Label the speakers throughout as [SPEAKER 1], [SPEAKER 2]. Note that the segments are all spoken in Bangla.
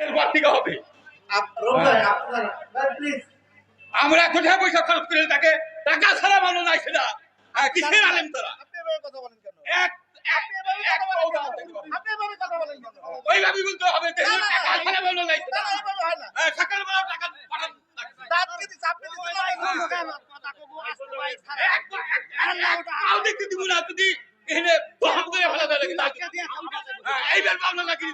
[SPEAKER 1] এরপর থেকে হবে?
[SPEAKER 2] প্লিজ
[SPEAKER 1] আমরা কোথায় পয়সা খরচ করে তাকে? টাকা ছাড়া মানুষ হ্যাঁ, কিসের আলেম তারা? এক ওইভাবে বলতে হবে
[SPEAKER 2] না, না,
[SPEAKER 1] টাকা ছাড়া মানুষ
[SPEAKER 2] হয়
[SPEAKER 1] হ্যাঁ, সকালবেলা টাকা পাঠান দেখতে দিব যদি এখানে। হ্যাঁ, এইবার পাবনা নাকি।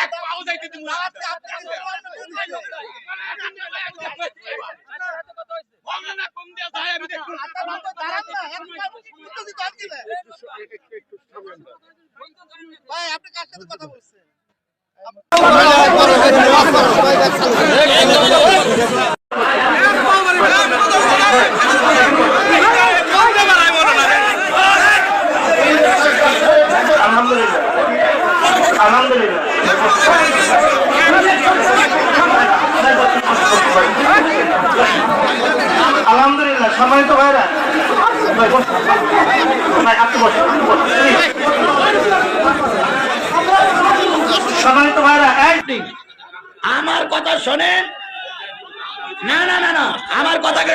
[SPEAKER 1] এক পাও যাইতে দিব না
[SPEAKER 2] আপনি আপনি দিতে পারেন না, দিতে পারেন না।
[SPEAKER 1] বহামনা না কম দেয়া যায় আমি দেখুন
[SPEAKER 2] আপনার মাথায় দাঁড়ান না, এত পারব কি করতে দিতে পারছি না। ভাই, আপনি কার সাথে কথা বলছেন?
[SPEAKER 3] আলহামদুলিল্লাহ আলহামদুলিল্লাহ আলহামদুলিল্লাহ সম্মানিত ভাইরা ভাই, বসুন। ভাই, আপনি বসুন, আপনি বসুন। সম্মানিত ভাইরা এক
[SPEAKER 4] আমার কথা শোনেন না না না না আমার কথাকে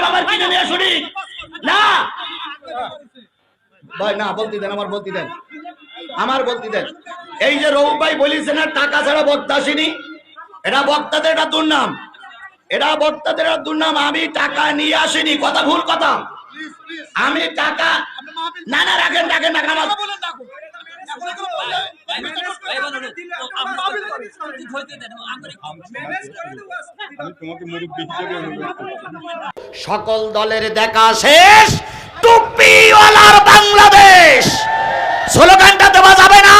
[SPEAKER 4] আমার না। না, বলতে দেন, আমার দেন। এই যে রৌফ ভাই বলিছে না, টাকা ছাড়া বক্তা আসেনি। এটা বক্তাদের একটা দুর্নাম। এটা বক্তাদের দুর্নাম। আমি টাকা নিয়ে আসিনি। কথা ভুল কথা। আমি টাকা না না, রাখেন রাখেন রাখেন, আমার সকল দলের দেখা শেষ। টুপিওয়ালার বাংলাদেশ। স্লোগানটা দেওয়া যাবে না।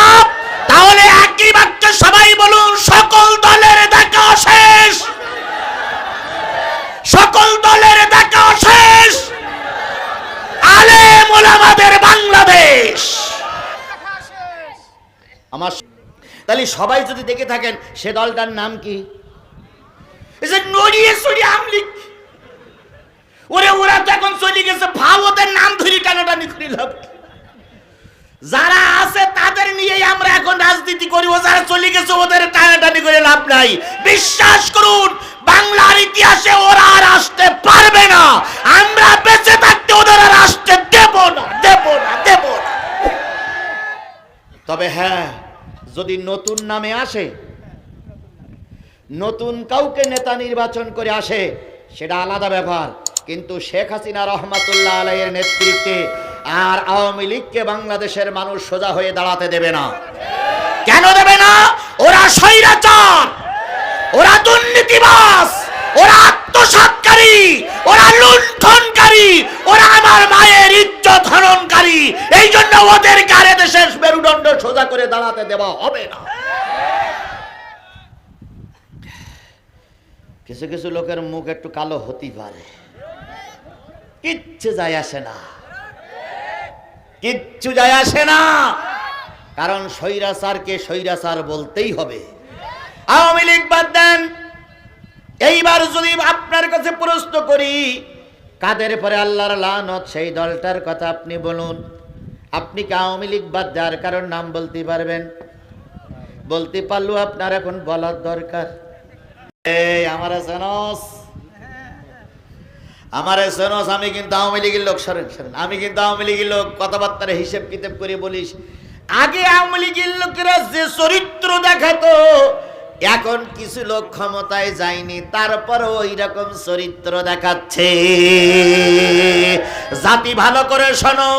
[SPEAKER 4] তাহলে একই বাক্যে সবাই বলুন, সকল দলের দেখা শেষ। সকল দলের দেখা শেষ। আলে ওলামাদের বাংলাদেশ। আমার তাহলে সবাই যদি দেখে থাকেন, সে দলটার নাম কি? যারা আছে তাদের নিয়েই আমরা এখন রাজনীতি করি, ও চলে গেছে, ওদের টানাটানি বিশ্বাস করুন, বাংলার ইতিহাসে ওরা আর আসতে পারবে না। আমরা বেঁচে থাকতে ওদের আর আসতে দেব না দেব না দেব না। তবে হ্যাঁ যদি নতুন নামে আসে নতুন কাউকে নেতা নির্বাচন করে আসে, সেটা আলাদা ব্যাপার কিন্তু শেখ হাসিনা রহমাতুল্লাহ আলাইয়ের নেতৃত্বে আর আওয়ামী লীগকে বাংলাদেশের মানুষ সোজা হয়ে দাঁড়াতে দেবে না। কেন দেবে না? ওরা স্বৈরাচার, ওরা দুর্নীতিবাস ওরা আত্মসাৎকারী, ওরা লুণ্ঠনকারী, ওরা আমার মায়ের ইজ্জত হরণকারী এই জন্য ওদের কারে দেশের মেরুদণ্ড সোজা করে দাঁড়াতে দেওয়া হবে না। কিছু কিছু লোকের মুখ একটু কালো হতেই পারে। কিচ্ছু যায় আসে না। কিচ্ছু যায় আসে না। কারণ স্বৈরাচারকে স্বৈরাচার বলতেই হবে। আওয়ামী লীগ বাদ দেন। এইবার যদি আপনার কাছে প্রশ্ন করি, কাদের পরে আল্লাহর লানত, সেই দলটার কথা আপনি বলুন। আপনি কি আওয়ামী লীগ বাদ দেওয়ার কারণ নাম বলতে পারবেন? বলতে পারলেও আপনার এখন বলার দরকার। আমার সেনস আমি কিন্তু আওয়ামী লীগের লোক, সরেন সরেন। আমি কিন্তু আওয়ামী লীগের লোক, কথাবার্তার হিসেব, কিতাব করে, বলিস। আগে আওয়ামী লীগের লোকেরা যে চরিত্র দেখাতো এখন কিছু লোক ক্ষমতায় যায়নি তারপর ওই রকম চরিত্র দেখাচ্ছে। জাতি ভালো করে শোনো।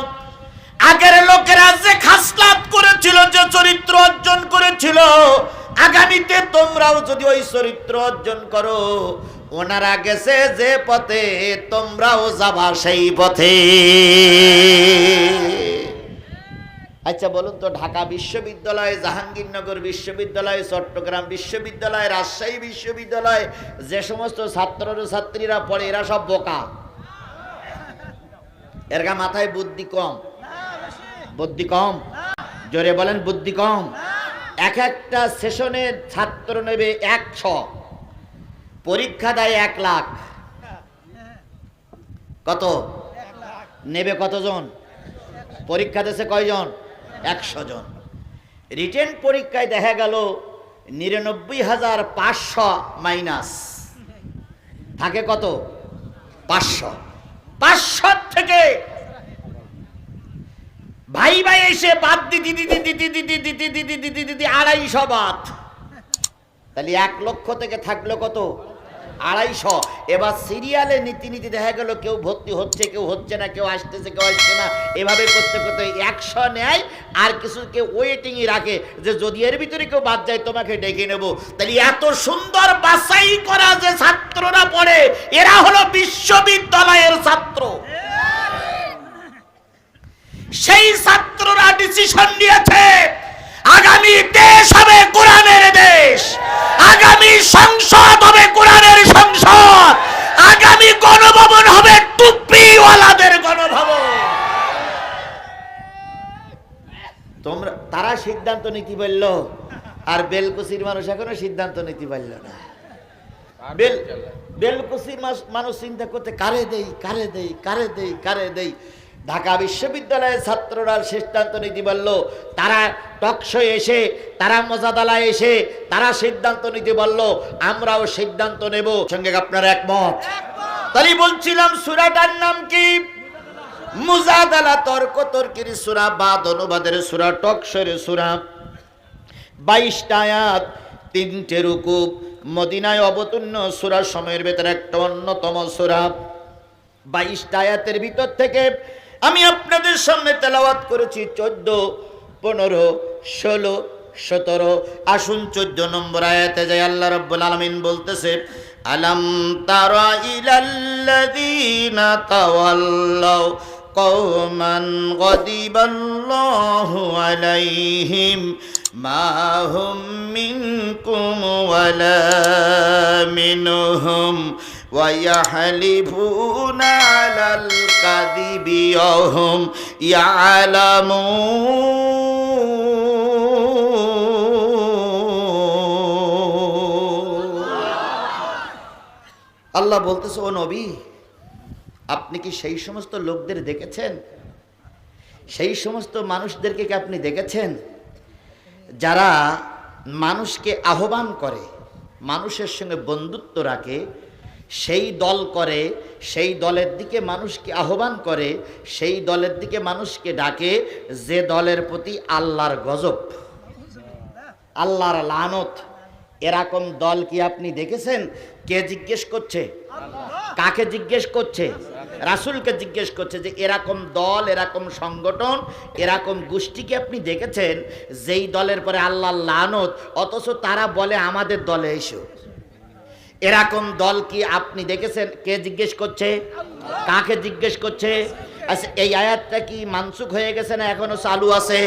[SPEAKER 4] আগের লোকেরা যে খাসলাত করেছিল, যে চরিত্র অর্জন করেছিল আগামীতে তোমরাও যদি ওই চরিত্র অর্জন করো, ওনারা গেছে যে পথে, তোমরাও যাবা সেই পথে। আচ্ছা বলুন তো, ঢাকা বিশ্ববিদ্যালয়, জাহাঙ্গীরনগর বিশ্ববিদ্যালয়, চট্টগ্রাম বিশ্ববিদ্যালয়, রাজশাহী বিশ্ববিদ্যালয়, যে সমস্ত ছাত্র ছাত্রীরা পড়ে, এরা সব বোকা। এর মাথায় বুদ্ধি কম। বুদ্ধি কম? জোরে বলেন, বুদ্ধি কম? এক একটা সেশনে ছাত্র নেবে একশো। পরীক্ষা দেয় এক লাখ। কত? নেবে কতজন? পরীক্ষা দিয়েছে কয়জন? একশো জন। রিটেন পরীক্ষায় দেখা গেল নিরানব্বই হাজার পাঁচশো মাইনাস। থাকে কত? পাঁচশো। পাঁচশো থেকে ভাই ভাই এসে বাদ দিদি দিদি দিদি দিদি দিদি দিদি দিদি দিদি আড়াইশো বাদ তাহলে এক লক্ষ থেকে থাকল কত আড়াইশো এবার সিরিয়ালে নীতি নীতি দেখা গেল কেউ ভর্তি হচ্ছে কেউ হচ্ছে না কেউ আসতেছে কেউ আসছে না এভাবে করতে করতে একশো নেয় আর কিছু কেউ ওয়েটিংই রাখে যে যদি এর ভিতরে কেউ বাদ যায় তোমাকে ডেকে নেব তাহলে এত সুন্দর বাছাই করা যে ছাত্ররা পড়ে এরা হলো বিশ্ববিদ্যালয়ের ছাত্র সেই ছাত্ররা ডিসিশন নিয়েছে, আগামী দেশ হবে কোরআনের দেশ, আগামী সংসদ হবে কোরআনের সংসদ, আগামী গণভবন হবে টুপিওয়ালাদের গণভবন। তোমরা, তারা সিদ্ধান্ত নীতি বলল, আর বেলকুচির মানুষ এখনও সিদ্ধান্ত নীতি পারল না। বেল বেলকুচির মানুষ চিন্তা করতে, কারে দেই কারে দেই কারে দেই কারে দেই? ঢাকা বিশ্ববিদ্যালয়ের ছাত্ররা সিদ্ধান্ত নীতি বলল, তারা টকশো এসে, তারা মজাদালায় এসে, তারা সিদ্ধান্ত নীতি বলল, আমরাও সিদ্ধান্ত নেব। সঙ্গে আপনার একমত? তাহলে বলছিলাম, সুরাটার নাম কি? মুজাদালা তর্ক তর্কের সুরা, বাদ অনুবাদের সুরা টকশোর সুরা। বাইশটা আয়াত, তিনটে রুকুব মদিনায় অবতীর্ণ সুরা সময়ের ভেতরে একটা অন্যতম সুরা। বাইশটা আয়াতের ভিতর থেকে আমি আপনাদের সামনে তেলাওয়াত করেছি চোদ্দ, পনেরো, ষোলো, সতেরো। আসুন চোদ্দ নম্বর আয়াতে যাই, আল্লাহ রব্বুল আলমিন বলতেছে, আলম তার কৌমন তাওয়াল্লাও কওমান গাদিবাল্লাহু আলাইহিম মা ويحلفون على الكذب وهم يعلمون আল্লাহ বলতেছে ও নবী আপনি কি সেই সমস্ত লোকদের দেখেছেন সেই সমস্ত মানুষদেরকে কি আপনি দেখেছেন যারা মানুষকে আহ্বান করে মানুষের সঙ্গে বন্ধুত্ব রাখে সেই দল করে, সেই দলের দিকে মানুষকে আহ্বান করে, সেই দলের দিকে মানুষকে ডাকে, যে দলের প্রতি আল্লাহর গজব, আল্লাহর লানত, এরকম দল কি আপনি দেখেছেন? কে জিজ্ঞেস করছে? কাকে জিজ্ঞেস করছে? রাসূলকে জিজ্ঞেস করছে যে এরকম দল, এরকম সংগঠন, এরকম গোষ্ঠীকে আপনি দেখেছেন? যেই দলের পরে আল্লাহ লানত, অথচ তারা বলে আমাদের দলে এসো। এরকম দল কি আপনি দেখেছেন? কে জিজ্ঞেস করছে? কাকে জিজ্ঞেস করছে? আচ্ছা এই আয়াতটা কি মানসুক হয়ে গেছে না এখনও চালু আছে?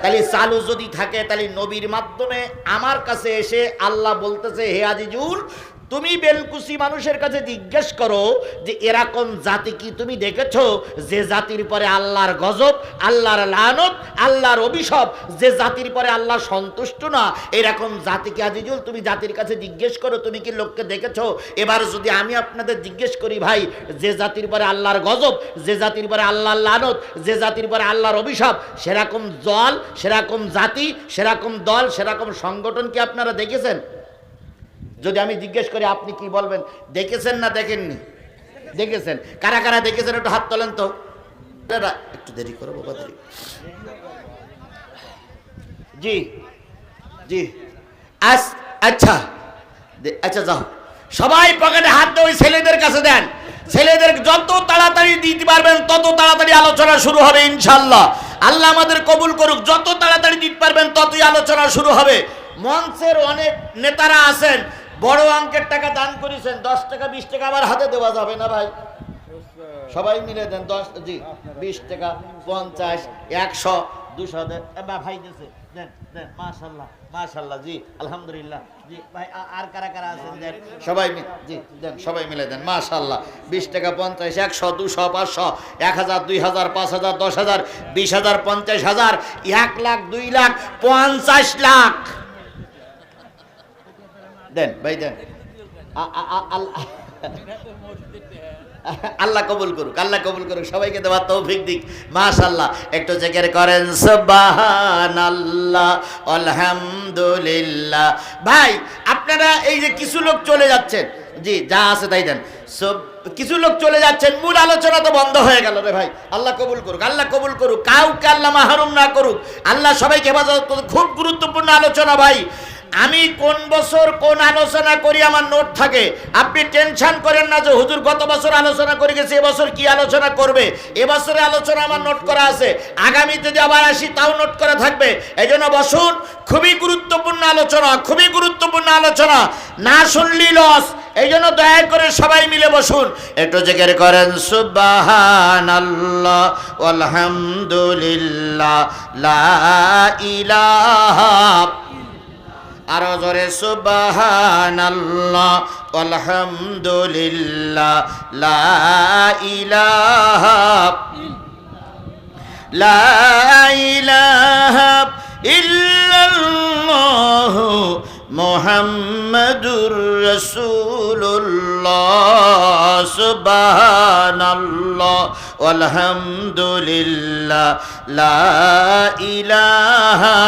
[SPEAKER 4] তাহলে চালু যদি থাকে, তাহলে নবীর মাধ্যমে আমার কাছে এসে আল্লাহ বলতেছে, হে আজিজুল তুমি বেলকুসি মানুষের কাছে জিজ্ঞেস করো যে এরকম জাতি কি তুমি দেখেছ? যে জাতির পরে আল্লাহর গজব, আল্লাহর লানত, আল্লাহর অভিশাপ, যে জাতির পরে আল্লাহ সন্তুষ্ট না, এরকম জাতিকে আজিজুল? তুমি জাতির কাছে জিজ্ঞেস করো, তুমি কি লোককে দেখেছ? এবার যদি আমি আপনাদের জিজ্ঞেস করি, ভাই, যে জাতির পরে আল্লাহর গজব, যে জাতির পরে আল্লাহর লানত, যে জাতির পরে আল্লাহর অভিশাপ, সেরকম দল সেরকম জাতি, সেরকম দল, সেরকম সংগঠন কি আপনারা দেখেছেন? যদি আমি জিজ্ঞেস করি, আপনি কি বলবেন? দেখেছেন না দেখেননি? দেখেছেন? কারা কারা দেখেছেন, একটু হাত তোলেন তো। একটু দেরি করো, বাবা, দেরি। জি জি। আস আচ্ছা। আচ্ছা যাও। সবাই পকেটে হাত দিয়ে ওই ছেলেদের কাছে দেন। ছেলেদের যত তাড়াতাড়ি দিতে পারবেন, তত তাড়াতাড়ি আলোচনা শুরু হবে ইনশাল্লাহ আল্লাহ আমাদের কবুল করুক, যত তাড়াতাড়ি দিতে পারবেন, ততই আলোচনা শুরু হবে। মঞ্চের অনেক নেতারা আছেন বড় অঙ্কের টাকা দান করেছেন, দশ টাকা, বিশ টাকা আবার হাতে দেওয়া যাবে না ভাই। সবাই মিলে দেন, দশ, জি, বিশ টাকা, পঞ্চাশ, একশো, দুশো ভাই দিয়েছে জি, আলহামদুলিল্লাহ, জি, ভাই আর কারা কারা আছেন সবাই জি সবাই মিলে দেন বিশ টাকা, পঞ্চাশ, একশো, দুশো এক হাজার, দুই হাজার, পাঁচ হাজার, দশ হাজার, বিশ হাজার, পঞ্চাশ হাজার, এক লাখ, দুই লাখ, পঞ্চাশ লাখ। দেন, ভাই দেন। আল্লাহ কবুল করুক, আল্লাহ কবুল করুক, সবাইকে দেওয়ার তৌফিক দিক। মাশাল্লাহ একটু জেকের করেন, সুবহানাল্লাহ, আলহামদুলিল্লাহ। ভাই, আপনারা এই যে কিছু লোক চলে যাচ্ছেন, জি, যা আছে তাই দেন। সব, কিছু লোক চলে যাচ্ছেন, মূল আলোচনা তো বন্ধ হয়ে গেল রে ভাই। আল্লাহ কবুল করুক, আল্লাহ কবুল করুক, কাউকে আল্লাহ মাহরুম না করুক। আল্লাহ সবাইকে হেফাজত করুক, খুব গুরুত্বপূর্ণ আলোচনা ভাই। আমি কোন বছর কোন আলোচনা করি, আমার নোট থাকে। আপনি টেনশন করেন না যে হুজুর গত বছর আলোচনা করে গেছে, এবছর কি আলোচনা করবে? এবছরে আলোচনা আমার নোট করা আছে। আগামীতে যদি আবার আসি, তাও নোট করা থাকবে। এই জন্য বসুন, খুবই গুরুত্বপূর্ণ আলোচনা, খুবই গুরুত্বপূর্ণ আলোচনা। না শুনলি লস এই জন্য দয়া করে সবাই মিলে বসুন। একটু জেকের করেন সুবাহান আলহামদুলিল্লাহ লা ইলাহা আরও জোরে সুবাহান আল্লাহ আলহামদুলিল্লাহ, লা ইলাহা লা ইলাহা ইল্লাল্লাহ মুহাম্মাদুর রাসূলুল্লাহ, সুবহানাল্লাহ, আলহামদুলিল্লাহ, লা ইলাহা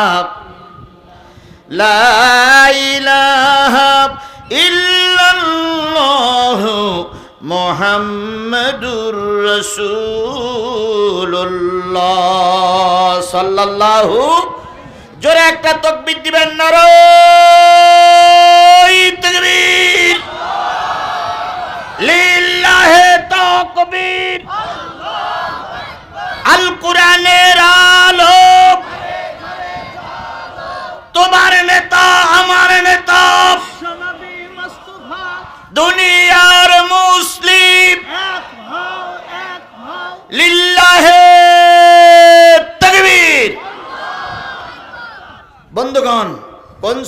[SPEAKER 4] মোহাম্মদুর রসুল্লাহ জোরে একটা তকবির দিবেন নর লীলা লিল্লাহে তকবীর। আল কোরআনের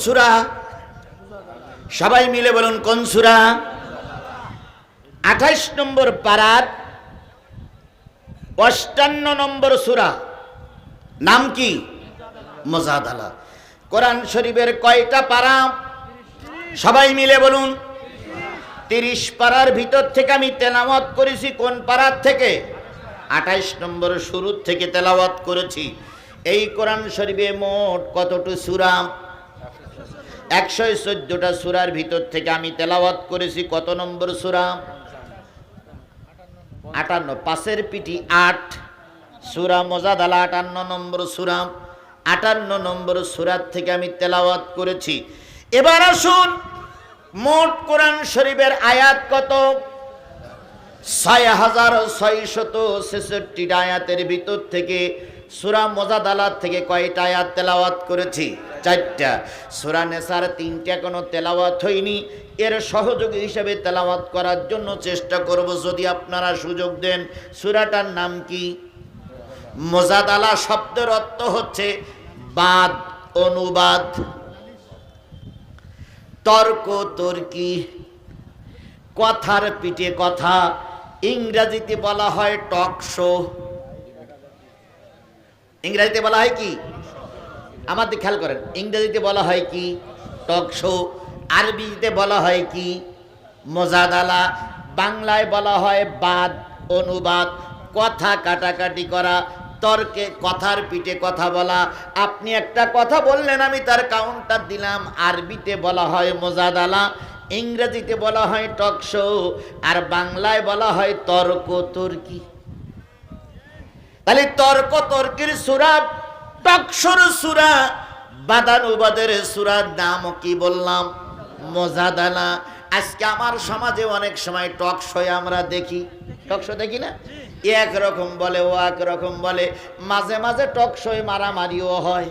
[SPEAKER 4] সূরা সবাই মিলে বলুন কোন সুরা আঠাইশ নম্বর পারার অষ্টান্ন নম্বর সূরা। নাম কি? মোজাদালা। কোরআন শরীফের কয়টা পারা সবাই মিলে বলুন। তিরিশ পাড়ার ভিতর থেকে আমি তেলাওয়াত করেছি, কোন পাড়ার থেকে? আঠাইশ নম্বর শুরুর থেকে তেলাওয়াত করেছি। এই কোরআন শরীফে মোট কতটু সুরা? একশো চোদ্দটা সুরার ভিতর থেকে আমি তেলাওয়াত করেছি, কত নম্বর সুরা? আটান্ন। পাশের পিটি আট, সুরা মজাদালা আটান্ন নম্বর সুরা। আটান্ন নম্বর সুরার থেকে আমি তেলাওয়াত করেছি। এবার আসুন, মোট কোরআন শরীফের আয়াত কত? ছয় হাজার ছয়শত ছেষট্টি আয়াতের ভিতর থেকে সুরা মজাদালাত থেকে কয়টা আয়াত তেলাওয়াত করেছি? চারটা। সুরা নেসার তিনটা কোনো তেলাওয়াত হয়নি। এর সহযোগী হিসেবে তেলাওয়াত করার জন্য চেষ্টা করব। যদি আপনারা সুযোগ দেন, সুরাটার নাম কি? মোজাদালা শব্দের অর্থ হচ্ছে বাদ, অনুবাদ। তর্ক, তর্কি। কথার পিঠে কথা। ইংরাজিতে বলা হয় টক শো। ইংরাজিতে বলা হয় কি? আমার দিকে খেয়াল করেন। ইংরেজিতে বলা হয় কি? Talk show. আরবিতে বলা হয় কি? মোজাদালা। বাংলায় বলা হয় বাদ, অনুবাদ। কথা কাটাকাটি করা, তর্কে, কথার পিঠে কথা বলা। আপনি একটা কথা বললেন, আমি তার কাউন্টার দিলাম। আরবিতে বলা হয় মোজাদালা, ইংরেজিতে বলা হয় টক শো। আর বাংলায় বলা হয় তর্ক, তর্কি। তাহলে তর্ক তর্কের সুরা টকসর সুরা বাদানুবাদের সুরার নাম কি বললাম? মজাদানা। আজকে আমার সমাজে অনেক সময় টক শোয় আমরা দেখি। টক শো দেখি না? এক রকম বলে ও এক রকম বলে। মাঝে মাঝে টক শোয় মারামারিও হয়।